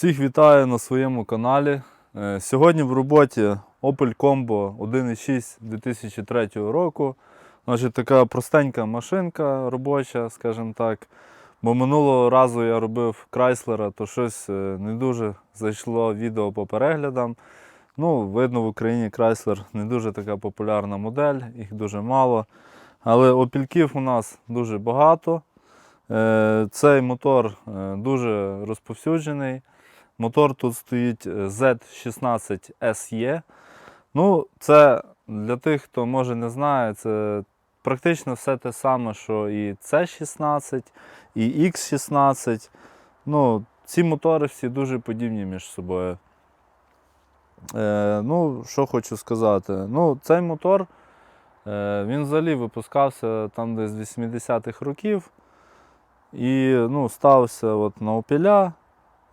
Всіх вітаю на своєму каналі. Е, Сьогодні в роботі Opel Combo 1.6 2003 року. Значить, така простенька машинка робоча, скажімо так. Бо минулого разу я робив Chrysler, то щось е, не дуже зайшло відео по переглядам. Ну, видно, в Україні Chrysler не дуже така популярна модель, їх дуже мало. Але опільків у нас дуже багато. Е, Цей мотор дуже розповсюджений. Мотор тут стоїть е, Z16 SE. Ну, це для тих, хто може не знає, це практично все те саме, що і C16, і X16. Ну, ці мотори всі дуже подібні між собою. Е, ну, що хочу сказати. Ну, цей мотор е, він взагалі випускався там десь з 80-х років. І ну, ставився от на опіля.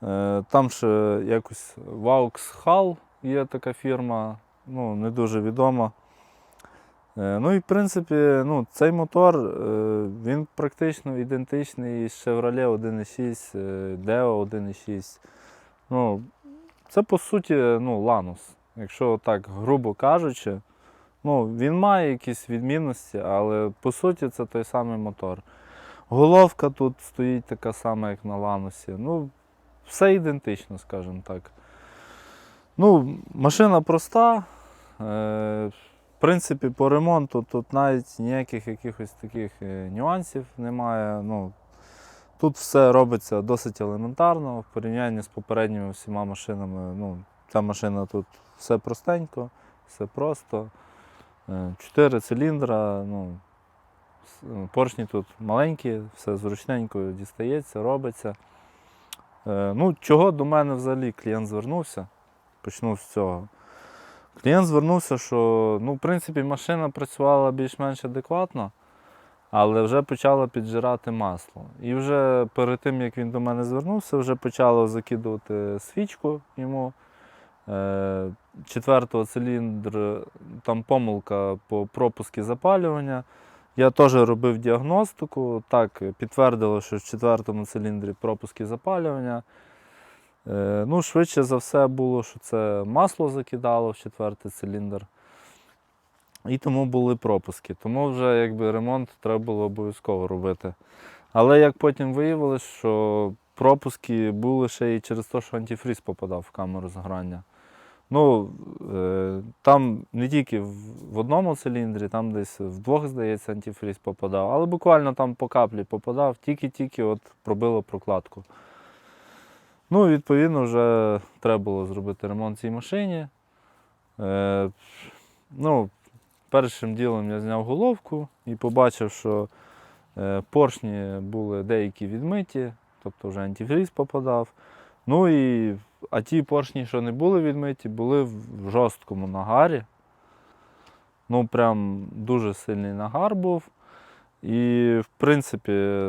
Е, Там ще якось Vauxhall є така фірма, ну, не дуже відома. Е, Ну і в принципі, ну, цей мотор е, він практично ідентичний з Chevrolet 1.6, е, Deo 1.6. Ну, це по суті ну, Lanus. Якщо так грубо кажучи, ну, він має якісь відмінності, але по суті це той самий мотор. Головка тут стоїть така сама, як на Ланусі. Ну, все ідентично, скажімо так. Ну, машина проста. Е, в принципі, по ремонту тут навіть ніяких якихось таких е, нюансів немає. Ну, тут все робиться досить елементарно в порівнянні з попередніми всіма машинами. Ну, ця машина тут все простенько, все просто. Е, Чотири циліндра, ну, поршні тут маленькі, все зручненько дістається, робиться. Е, Ну, чого до мене взагалі клієнт звернувся? Почну з цього. Клієнт звернувся, що ну, в принципі машина працювала більш-менш адекватно, але вже почала піджирати масло. І вже перед тим, як він до мене звернувся, вже почало закидувати свічку йому. Е, Четвертого циліндр, там помилка по пропуску запалювання. Я теж робив діагностику, так, підтвердило, що в четвертому циліндрі пропуски запалювання. Е, ну, швидше за все було, що це масло закидало в четвертий циліндр. І тому були пропуски. Тому вже якби, ремонт треба було обов'язково робити. Але як потім виявилось, що пропуски були ще і через те, що антифріз попадав в камеру згорання. Ну, е, там не тільки в, одному циліндрі, там десь в двох, здається, антифріз попадав, але буквально там по каплі попадав, тільки-тільки от пробило прокладку. Ну, відповідно, вже треба було зробити ремонт цій машині. Е, ну, першим ділом я зняв головку і побачив, що е, поршні були деякі відмиті, тобто вже антифріз попадав. Ну і а ті поршні, що не були відмиті, були в жорсткому нагарі. Ну, прям дуже сильний нагар був. І, в принципі,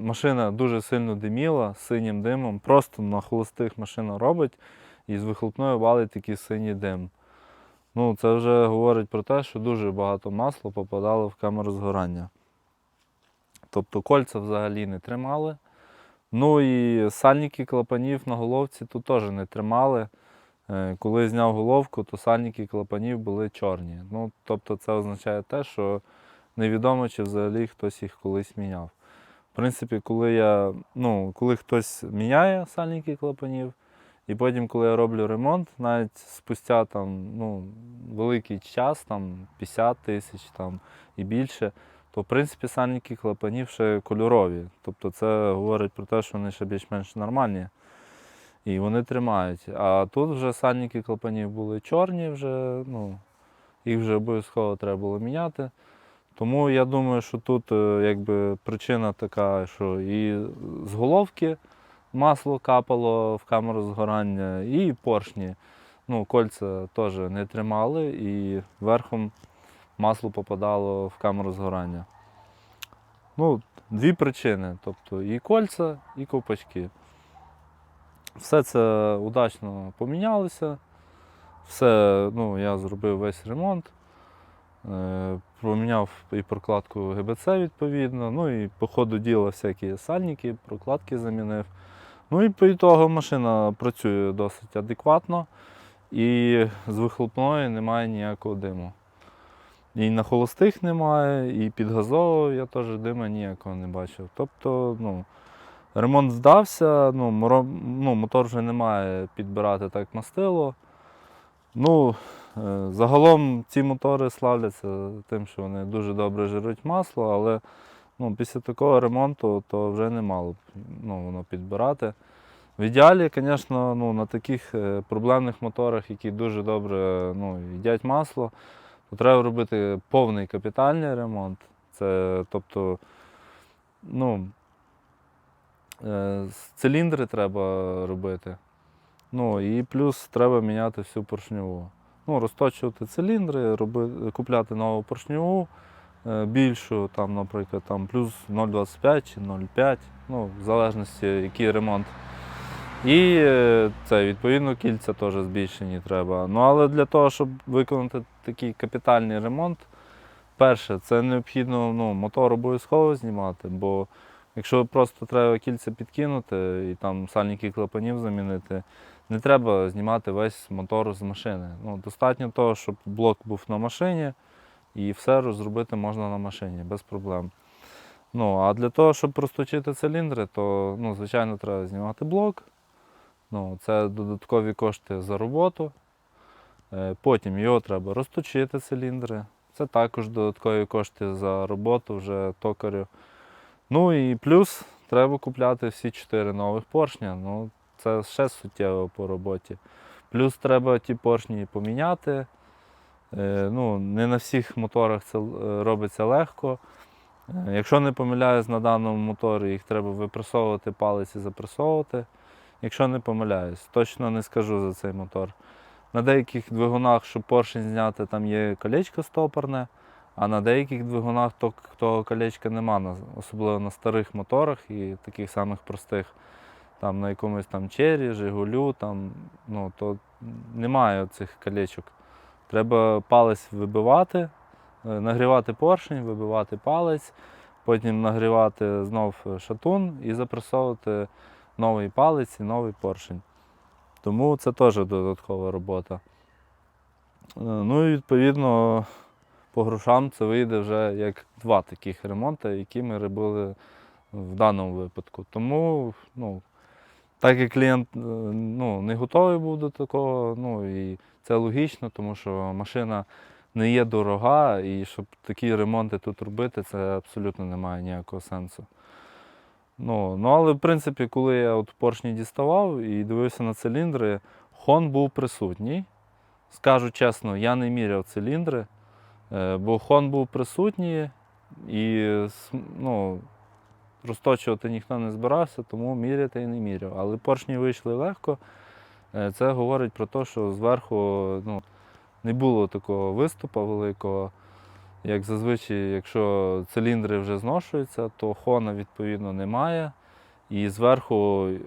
машина дуже сильно диміла синім димом. Просто на холостих машина робить і з вихлопною валить такий синій дим. Ну, це вже говорить про те, що дуже багато масла попадало в камеру згорання. Тобто кольця взагалі не тримали. Ну і сальники клапанів на головці тут теж не тримали. Е, Коли зняв головку, то сальники клапанів були чорні. Ну, тобто це означає те, що невідомо, чи взагалі хтось їх колись міняв. В принципі, коли я, ну, коли хтось міняє сальники клапанів, і потім, коли я роблю ремонт, навіть спустя там, ну, великий час, там 50 тисяч там, і більше, то в принципі сальники клапанів ще кольорові. Тобто це говорить про те, що вони ще більш-менш нормальні. І вони тримають. А тут вже сальники клапанів були чорні, вже, ну, їх вже обов'язково треба було міняти. Тому я думаю, що тут е, якби, причина така, що і з головки масло капало в камеру згорання, і поршні. Ну, кольця теж не тримали, і верхом масло попадало в камеру згорання. Ну, дві причини. Тобто і кольця, і ковпачки. Все це удачно помінялося. Все, ну, я зробив весь ремонт. Е, Поміняв і прокладку ГБЦ відповідно. Ну і по ходу діла всякі сальники, прокладки замінив. Ну і по ітогу машина працює досить адекватно і з вихлопної немає ніякого диму. І на холостих немає, і під газовою я теж дима ніякого не бачив. Тобто, ну, ремонт здався, ну, моро, ну, мотор вже не має підбирати так мастило. Ну, е, загалом ці мотори славляться тим, що вони дуже добре жируть масло, але ну, після такого ремонту то вже не мало ну, воно підбирати. В ідеалі, звісно, ну, на таких е, проблемних моторах, які дуже добре ну, їдять масло, треба робити повний капітальний ремонт. Це, тобто, ну, е, циліндри треба робити. Ну і плюс треба міняти всю поршньову. Ну, розточувати циліндри, роби, купляти нову поршньову е, більшу, там, наприклад, там, плюс 0,25 чи 0,5, ну, в залежності, який ремонт. І е, це, відповідно, кільця теж збільшені треба. Ну, але для того, щоб виконати такий капітальний ремонт, перше, це необхідно ну, мотор обов'язково знімати, бо якщо просто треба кільця підкинути і там сальники клапанів замінити, не треба знімати весь мотор з машини. Ну, достатньо того, щоб блок був на машині, і все розробити можна на машині без проблем. Ну, а для того, щоб просточити циліндри, то ну, звичайно треба знімати блок. Ну, це додаткові кошти за роботу. Е, Потім його треба розточити циліндри. Це також додаткові кошти за роботу вже токарю. Ну і плюс треба купляти всі чотири нових поршня. Ну, це ще суттєво по роботі. Плюс треба ті поршні поміняти. Е, Ну, не на всіх моторах це е, робиться легко. Якщо не помиляюсь на даному моторі, їх треба випресовувати палець і запресовувати. Якщо не помиляюсь, точно не скажу за цей мотор. На деяких двигунах, щоб поршень зняти, там є колечко стопорне, а на деяких двигунах то- того колечка нема, особливо на старих моторах і таких самих простих. Там на якомусь там чері, Жигулю, там, ну, то немає цих колечок. Треба палець вибивати, е, нагрівати поршень, вибивати палець, потім нагрівати знов шатун і запресовувати новий палець і новий поршень. Тому це теж додаткова робота. Е, Ну і відповідно по грошам це вийде вже як два таких ремонти, які ми робили в даному випадку. Тому, ну, так як клієнт е, ну, не готовий був до такого, ну і це логічно, тому що машина не є дорога, і щоб такі ремонти тут робити, це абсолютно не має ніякого сенсу. Ну, ну але в принципі, коли я от поршні діставав і дивився на циліндри, хон був присутній. Скажу чесно, я не міряв циліндри, е, бо хон був присутній і ну, розточувати ніхто не збирався, тому міряти і не міряв. Але поршні вийшли легко. Е, Це говорить про те, що зверху ну, не було такого виступу великого. Як зазвичай, якщо циліндри вже зношуються, то хона відповідно немає. І зверху, е,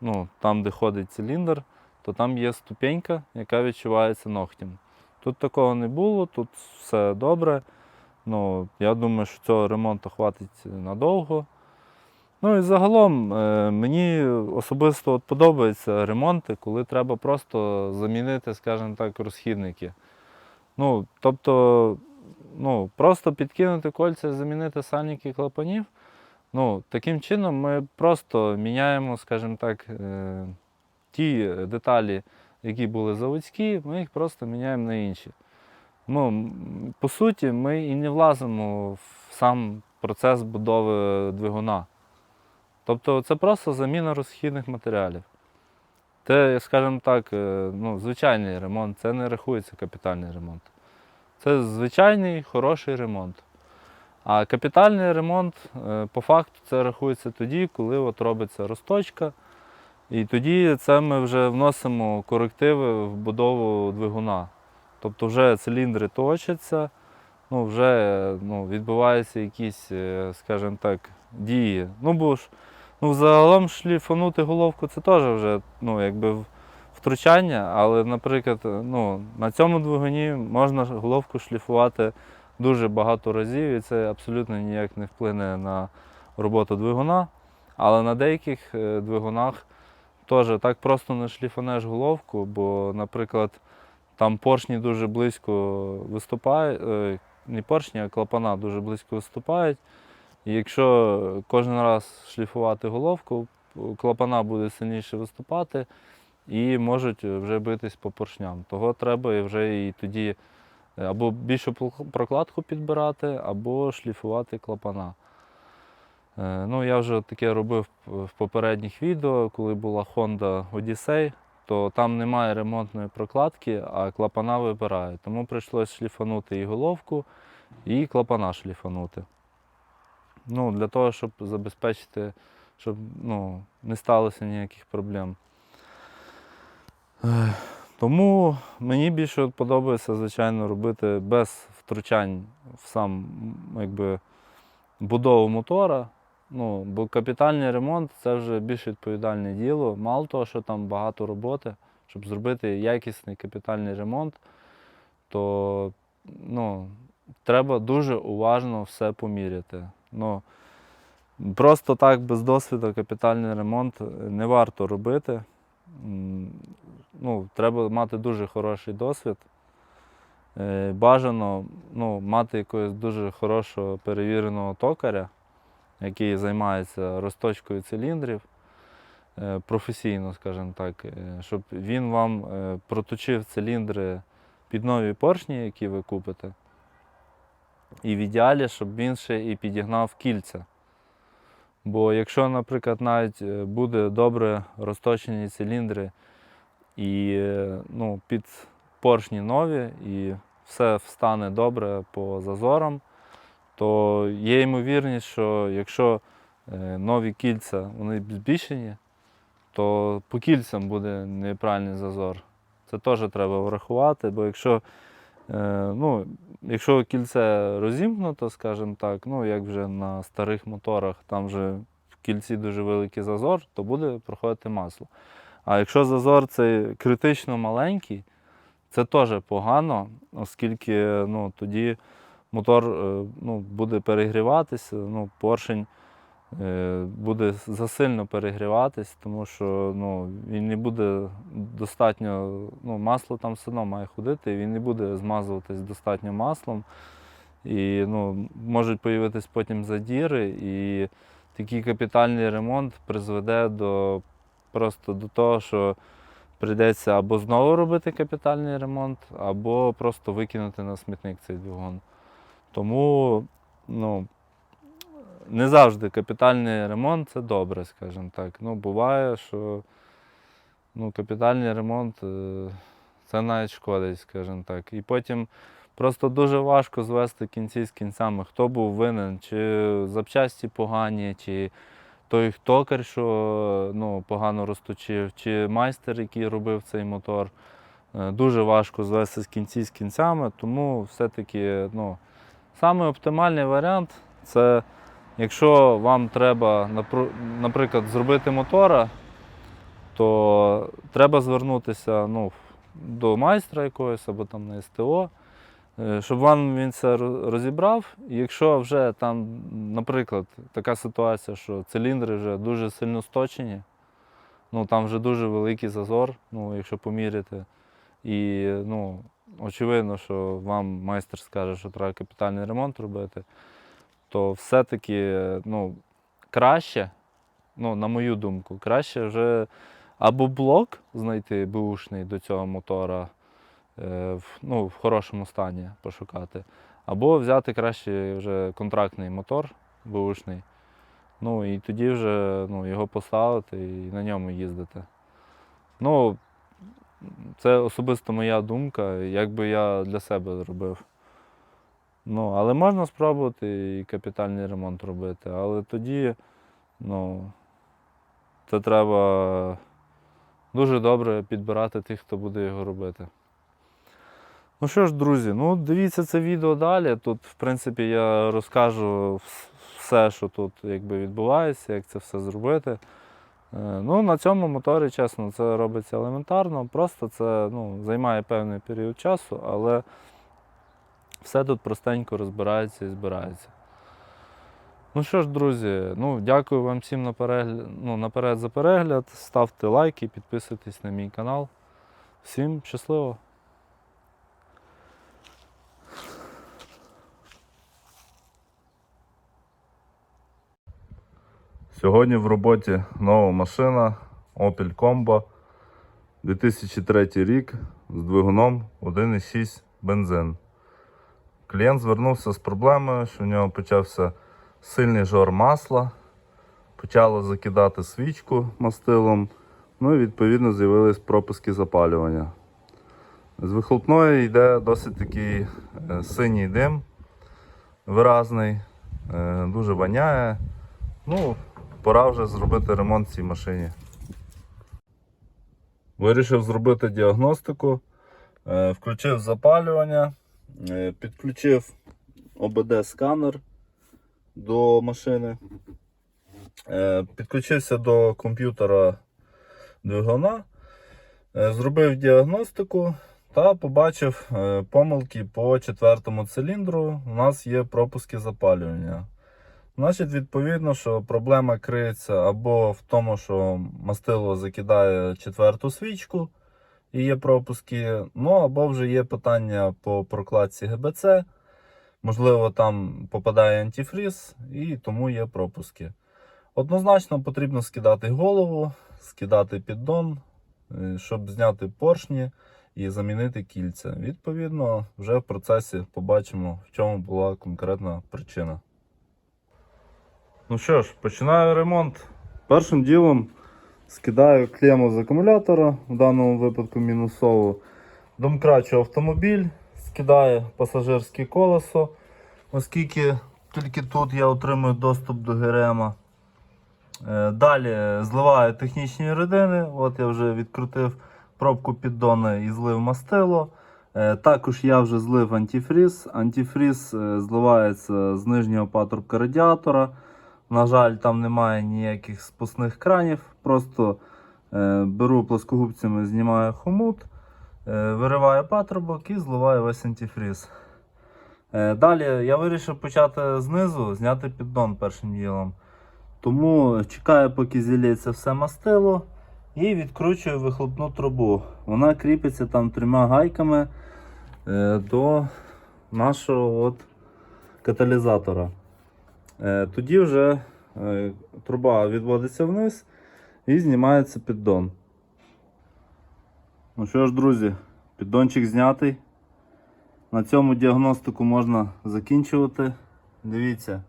ну, там, де ходить циліндр, то там є ступенька, яка відчувається ногтем. Тут такого не було, тут все добре. Ну, я думаю, що цього ремонту хватить надовго. Ну і загалом е, мені особисто от подобаються ремонти, коли треба просто замінити, скажімо так, розхідники. Ну, тобто, ну, просто підкинути кольця, замінити сальники клапанів. Ну, таким чином ми просто міняємо, скажімо так, е, ті деталі, які були заводські, ми їх просто міняємо на інші. Ну, по суті, ми і не влазимо в сам процес будови двигуна. Тобто це просто заміна розхідних матеріалів. Це, скажімо так, е, ну, звичайний ремонт, це не рахується капітальний ремонт. Це звичайний хороший ремонт. А капітальний ремонт, е, по факту, це рахується тоді, коли от робиться розточка. І тоді це ми вже вносимо корективи в будову двигуна. Тобто вже циліндри точаться, ну, вже ну, відбуваються якісь, е, скажімо так, дії. Ну, бо ж ну, загалом шліфанути головку це теж вже ну, якби втручання, але, наприклад, ну, на цьому двигуні можна головку шліфувати дуже багато разів, і це абсолютно ніяк не вплине на роботу двигуна. Але на деяких е, двигунах теж так просто не шліфанеш головку, бо, наприклад, там поршні дуже близько виступають, е, не поршні, а клапана дуже близько виступають. І якщо кожен раз шліфувати головку, клапана буде сильніше виступати і можуть вже битись по поршням. Того треба і вже і тоді е, або більшу прокладку підбирати, або шліфувати клапана. Е, Ну, я вже таке робив в попередніх відео, коли була Honda Odyssey, то там немає ремонтної прокладки, а клапана вибирають. Тому прийшлося шліфанути і головку, і клапана шліфанути. Ну, для того, щоб забезпечити, щоб ну, не сталося ніяких проблем. Ех, Тому мені більше подобається, звичайно, робити без втручань в сам якби, будову мотора. Ну, бо капітальний ремонт це вже більш відповідальне діло. Мало того, що там багато роботи, щоб зробити якісний капітальний ремонт, то ну, треба дуже уважно все поміряти. Ну, просто так без досвіду капітальний ремонт не варто робити. Ну, треба мати дуже хороший досвід. Е, Бажано ну, мати якогось дуже хорошого перевіреного токаря, який займається розточкою циліндрів е, професійно, скажімо так, е, щоб він вам проточив циліндри під нові поршні, які ви купите. І в ідеалі, щоб він ще і підігнав кільця. Бо якщо, наприклад, навіть е, буде добре розточені циліндри і е, ну, під поршні нові, і все встане добре по зазорам, то є ймовірність, що якщо е, нові кільця вони збільшені, то по кільцям буде неправильний зазор. Це теж треба врахувати, бо якщо, ну, якщо кільце розімкнуто, скажімо так, ну як вже на старих моторах, там вже в кільці дуже великий зазор, то буде проходити масло. А якщо зазор цей критично маленький, це теж погано, оскільки ну, тоді мотор е, ну, буде перегріватися, ну, поршень е, буде засильно перегріватись, тому що ну, він не буде достатньо, ну, масло там все одно має ходити, він не буде змазуватись достатньо маслом. І ну, можуть появитись потім задіри, і такий капітальний ремонт призведе до просто до того, що прийдеться або знову робити капітальний ремонт, або просто викинути на смітник цей двигун. Тому ну, не завжди капітальний ремонт це добре, скажімо так. Ну, буває, що ну, капітальний ремонт е, це навіть шкодить, скажімо так. І потім просто дуже важко звести кінці з кінцями, хто був винен, чи запчасті погані, чи той токар, що ну, погано розточив, чи майстер, який робив цей мотор. Е, Дуже важко звести з кінці з кінцями, тому все-таки ну, саме оптимальний варіант це якщо вам треба, наприклад, зробити мотора, то треба звернутися ну, до майстра якогось або там на СТО, е, щоб вам він це розібрав. Якщо вже там, наприклад, така ситуація, що циліндри вже дуже сильно сточені, ну там вже дуже великий зазор, ну, якщо поміряти. І ну, очевидно, що вам майстер скаже, що треба капітальний ремонт робити, то все-таки ну, краще, ну, на мою думку, краще вже або блок знайти бушний до цього мотора, е, ну, в хорошому стані пошукати, або взяти краще вже контрактний мотор бушний. Ну і тоді вже ну, його поставити і на ньому їздити. Ну, це особисто моя думка, як би я для себе зробив. Ну, але можна спробувати і капітальний ремонт робити, але тоді, ну, це треба дуже добре підбирати тих, хто буде його робити. Ну що ж, друзі, ну дивіться це відео далі. Тут, в принципі, я розкажу все, що тут якби, відбувається, як це все зробити. Е, Ну, на цьому моторі, чесно, це робиться елементарно. Просто це ну, займає певний період часу, але все тут простенько розбирається і збирається. Ну що ж, друзі, ну, дякую вам всім на ну, наперед за перегляд. Ставте лайки, підписуйтесь на мій канал. Всім щасливо! Сьогодні в роботі нова машина Opel Combo 2003 рік з двигуном 1,6 бензин. Клієнт звернувся з проблемою, що в нього почався сильний жор масла, почало закидати свічку мастилом, ну і відповідно з'явились пропуски запалювання. З вихлопної йде досить такий е, синій дим, виразний, е, дуже воняє. Ну, пора вже зробити ремонт цій машині. Вирішив зробити діагностику, е, включив запалювання, підключив ОБД-сканер до машини, е, підключився до комп'ютера двигуна, е, зробив діагностику та побачив е, помилки по четвертому циліндру. У нас є пропуски запалювання. Значить, відповідно, що проблема криється або в тому, що мастило закидає четверту свічку і є пропуски, ну або вже є питання по прокладці ГБЦ. Можливо, там попадає антифріз і тому є пропуски. Однозначно потрібно скидати голову, скидати піддон, е, щоб зняти поршні і замінити кільця. Відповідно, вже в процесі побачимо, в чому була конкретна причина. Ну що ж, починаю ремонт. Першим ділом скидаю клему з акумулятора, в даному випадку мінусову. Домкрачу автомобіль, скидаю пасажирське колесо, оскільки тільки тут я отримую доступ до ГРМ. Е, Далі зливаю технічні рідини. От я вже відкрутив пробку піддона і злив мастило. Е, Також я вже злив антифріз. Антифріз е, зливається з нижнього патрубка радіатора. На жаль, там немає ніяких спускних кранів. Просто е, беру плоскогубцями, знімаю хомут, е, вириваю патрубок і зливаю весь антифріз. Е, далі я вирішив почати знизу, зняти піддон першим ділом. Тому чекаю, поки зілється все мастило, і відкручую вихлопну трубу. Вона кріпиться там трьома гайками е, до нашого от каталізатора. Е, Тоді вже е, труба відводиться вниз і знімається піддон. Ну що ж, друзі, піддончик знятий. На цьому діагностику можна закінчувати. Дивіться,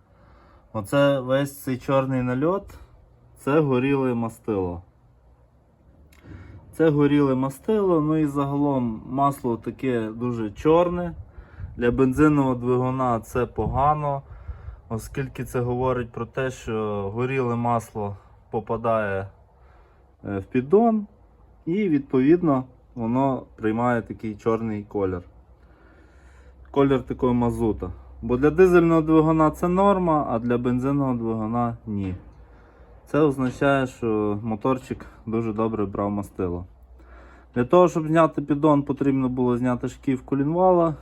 оце весь цей чорний нальот це горіле мастило. Це горіле мастило, ну і загалом масло таке дуже чорне. Для бензинового двигуна це погано оскільки це говорить про те, що горіле масло попадає е, в піддон і відповідно воно приймає такий чорний колір. Колір такого мазута. Бо для дизельного двигуна це норма, а для бензинового двигуна ні. Це означає, що моторчик дуже добре брав мастило. Для того, щоб зняти піддон, потрібно було зняти шків колінвала.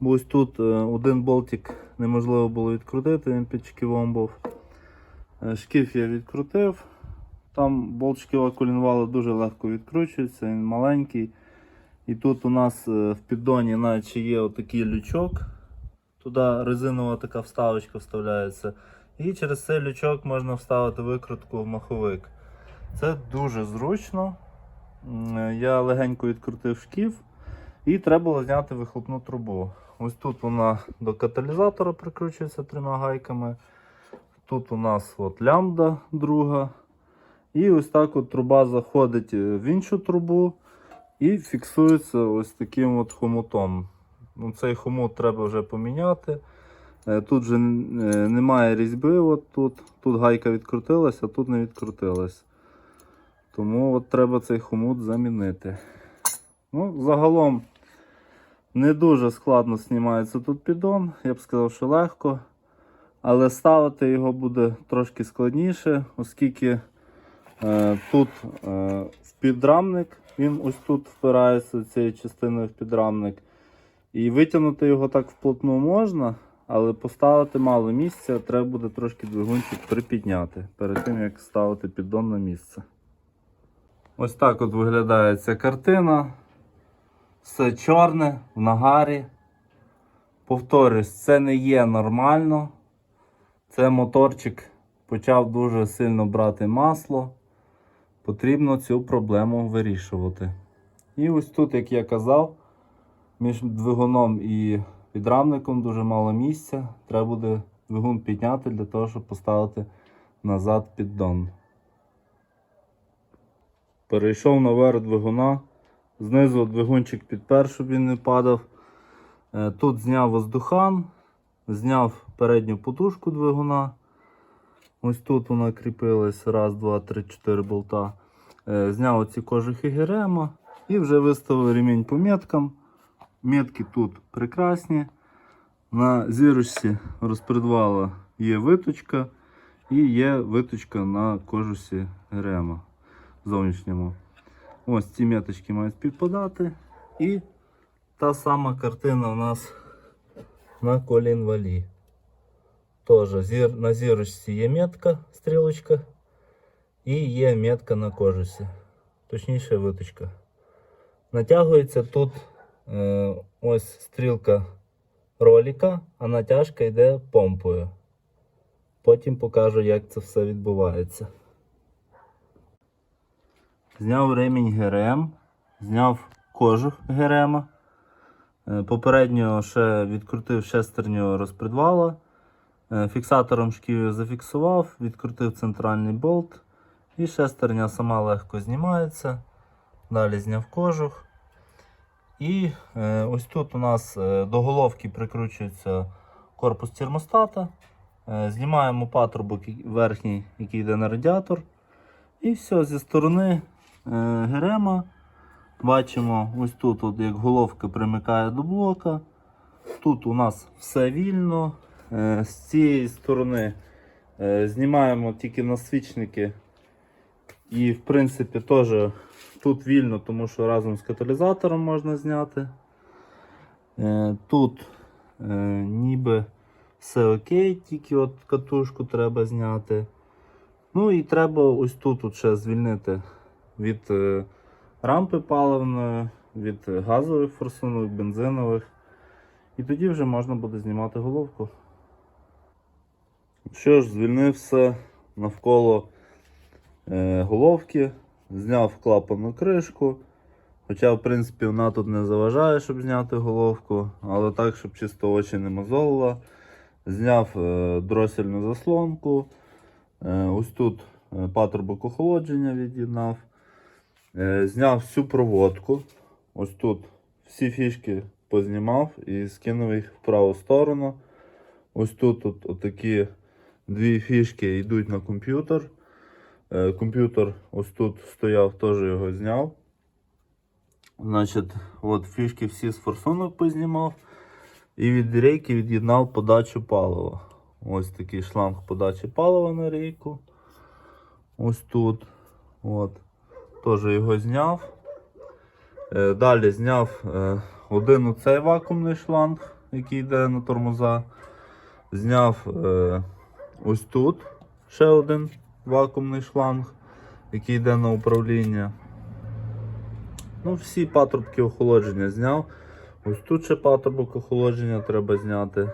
Бо ось тут е, один болтик неможливо було відкрутити, він під шківом був. Е, Шкіф я відкрутив. Там болт шківа колінвала дуже легко відкручується, він маленький. І тут у нас е, в піддоні навіть є отакий лючок. Туди резинова така вставочка вставляється. І через цей лючок можна вставити викрутку в маховик. Це дуже зручно. Я легенько відкрутив шкіф. І треба було зняти вихлопну трубу. Ось тут вона до каталізатора прикручується трьома гайками. Тут у нас от лямбда друга. І ось так от труба заходить е, в іншу трубу і фіксується ось таким от хомутом. Ну, цей хомут треба вже поміняти. Е, Тут вже е, немає різьби. От тут. тут гайка відкрутилась, а тут не відкрутилась. Тому от треба цей хомут замінити. Ну, Загалом не дуже складно знімається тут піддон, я б сказав, що легко. Але ставити його буде трошки складніше, оскільки е, тут е, в підрамник, він ось тут впирається цією частиною в підрамник. І витягнути його так вплотну можна, але поставити мало місця, треба буде трошки двигунчик припідняти перед тим, як ставити піддон на місце. Ось так от виглядає ця картина. Все чорне, в нагарі. Повторюсь, це не є нормально. Це моторчик почав дуже сильно брати масло. Потрібно цю проблему вирішувати. І ось тут, як я казав, між двигуном і підрамником дуже мало місця. Треба буде двигун підняти для того, щоб поставити назад піддон. Перейшов наверх двигуна. Знизу двигунчик підпер, щоб він не падав. Е, Тут зняв воздухан, зняв передню потужку двигуна. Ось тут вона кріпилась. Раз, два, три, чотири болта. Е, Зняв оці кожухи Герема і вже виставив ремінь по меткам. Метки тут прекрасні. На зірочці розпредвала є виточка і є виточка на кожусі Герема зовнішньому. Ось ці меточки мають співпадати. І та сама картина у нас на колінвалі. Тоже зір, на зірочці є метка, стрілочка, і є метка на кожусі. Точніше виточка. Натягується тут е, ось стрілка роліка, а натяжка йде помпою. Потім покажу, як це все відбувається. Зняв ремінь ГРМ, зняв кожух ГРМ. Е, Попередньо ще відкрутив шестерню розпредвала. Е, Фіксатором шків'ю зафіксував, відкрутив центральний болт. І шестерня сама легко знімається. Далі зняв кожух. І е, ось тут у нас до головки прикручується корпус термостата. Знімаємо патрубок верхній, який йде на радіатор. І все, зі сторони Герема бачимо, ось тут, от, як головка примикає до блока. Тут у нас все вільно. Е, з цієї сторони е, знімаємо тільки насвічники. І в принципі теж тут вільно, тому що разом з каталізатором можна зняти. Е, тут е, ніби все окей, тільки от катушку треба зняти. Ну і треба ось тут от ще звільнити від е, рампи паливної, від газових форсунок, бензинових. І тоді вже можна буде знімати головку. Що ж, звільнив все навколо е, головки, зняв клапанну кришку. Хоча, в принципі, вона тут не заважає, щоб зняти головку, але так, щоб чисто очі не мозолила. Зняв е, дросельну заслонку. Ось тут патрубок охолодження від'єднав. Е, зняв всю проводку. Ось тут всі фішки познімав і скинув їх в праву сторону. Ось тут от, отакі дві фішки йдуть на комп'ютер. Е, комп'ютер ось тут стояв, теж його зняв. Значить, от фішки всі з форсунок познімав. І від рейки від'єднав подачу палива. Ось такий шланг подачі палива на рейку. Ось тут. От. Теж його зняв. Е, Далі зняв е, один оцей вакуумний шланг, який йде на тормоза. Зняв е, ось тут ще один вакуумний шланг, який йде на управління. Ну, всі патрубки охолодження зняв. Ось тут ще патрубок охолодження треба зняти.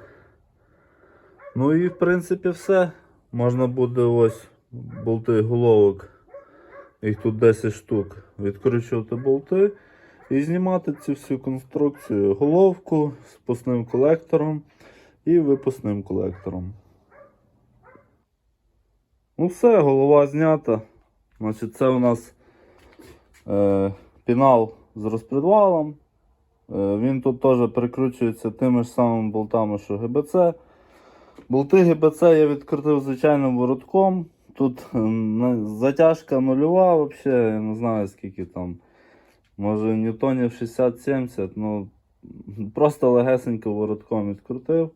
Ну і в принципі все. Можна буде ось болти головок. Їх тут 10 штук. Відкручувати болти і знімати цю всю конструкцію. Головку з пусним колектором і випускним колектором. Ну все, голова знята. Значить, це у нас е, пінал з розпредвалом. Е, Він тут теж прикручується тими ж самими болтами, що ГБЦ. Болти ГБЦ я відкрутив звичайним воротком. Тут е, затяжка нульова, взагалі, я не знаю скільки там. Може ньютонів 60-70, ну просто легесенько воротком відкрутив.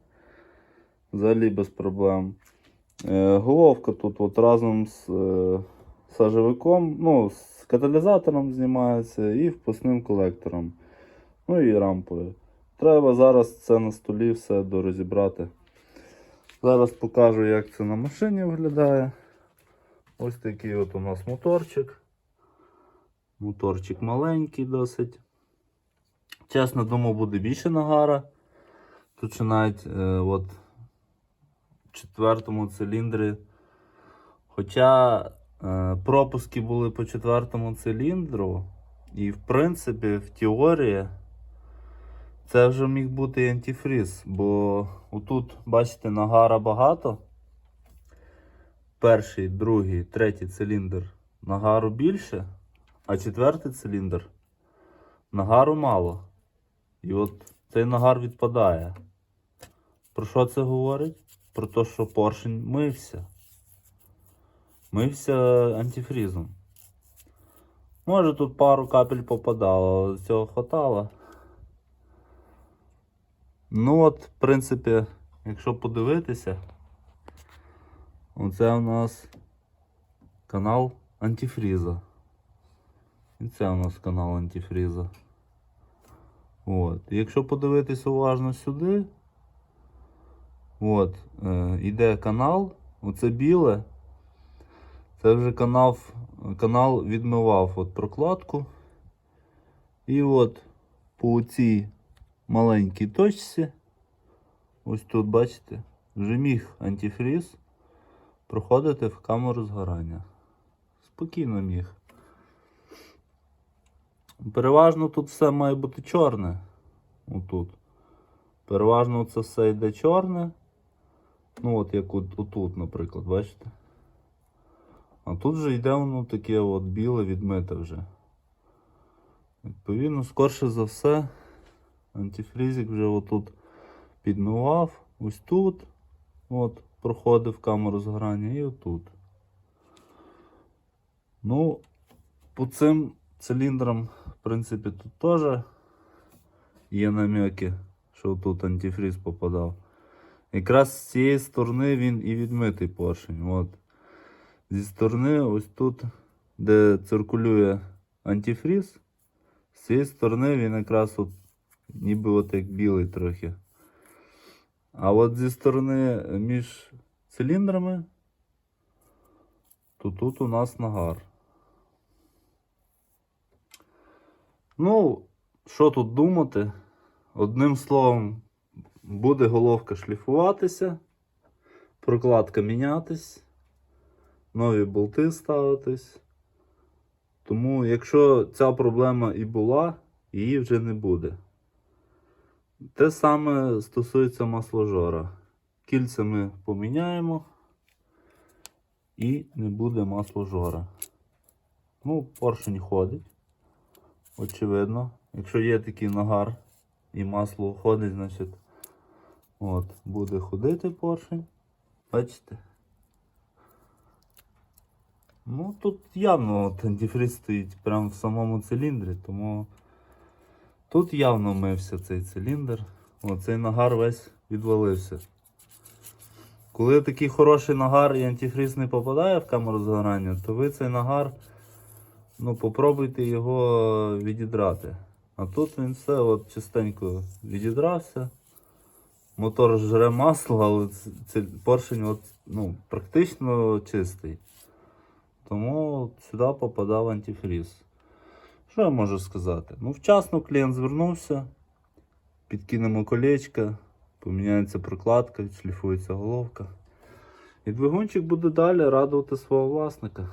Взагалі без проблем. Е, головка тут от разом з е, сажовиком, ну, з каталізатором знімається і впускним колектором. Ну і рампою. Треба зараз це на столі все дорозібрати. Зараз покажу, як це на машині виглядає. Ось такий от у нас моторчик. Моторчик маленький досить. Чесно, думав, буде більше нагара. Тут ще навіть е, от в четвертому циліндрі. Хоча е, пропуски були по четвертому циліндру, і в принципі, в теорії, це вже міг бути і антифріз, бо отут, бачите, нагара багато. Перший, другий, третій циліндр нагару більше, а четвертий циліндр нагару мало. І от цей нагар відпадає. Про що це говорить? Про те, що поршень мився. Мився антифрізом. Може тут пару капель попадало, але цього хватало. Ну от, в принципі, якщо подивитися, оце у нас канал антифріза. І це у нас канал антифріза. От. Якщо подивитись уважно сюди, от, е, іде канал, оце біле. Це вже канал, канал відмивав от прокладку. І от по цій маленькій точці, ось тут, бачите, вже міг антифріз проходити в камеру згорання. Спокійно міг. Переважно тут все має бути чорне. Отут. Переважно це все йде чорне. Ну, от як от, отут, наприклад, бачите? А тут вже йде воно таке от біле відмите вже. Відповідно, скорше за все, антифрізик вже отут підмивав, ось тут, от, проходив камеру згорання і отут. Ну, по цим циліндрам, в принципі, тут теж є намеки, що тут антифріз попадав. Якраз з цієї сторони він і відмитий поршень. От. Зі сторони, ось тут, де циркулює антифріз, з цієї сторони він якраз от, ніби от як білий трохи. А от зі сторони між циліндрами, то тут у нас нагар. Ну, що тут думати? Одним словом, буде головка шліфуватися, прокладка мінятись, нові болти ставитись. Тому, якщо ця проблема і була, її вже не буде. Те саме стосується масложора. Кільця ми поміняємо і не буде масложора. Ну, поршень ходить. Очевидно. Якщо є такий нагар і масло ходить, значить от, буде ходити поршень. Бачите? Ну, тут явно от антифриз стоїть прямо в самому циліндрі, тому тут явно мився цей циліндр. Оцей нагар весь відвалився. Коли такий хороший нагар і антифриз не попадає в камеру згорання, то ви цей нагар ну, попробуйте його відідрати. А тут він все от чистенько відідрався. Мотор жре масло, але ц- це поршень от, ну, практично чистий. Тому сюди попадав антифріз. Що я можу сказати? Ну, вчасно клієнт звернувся, підкинемо колечко, поміняється прокладка, відшліфується головка. І двигунчик буде далі радувати свого власника.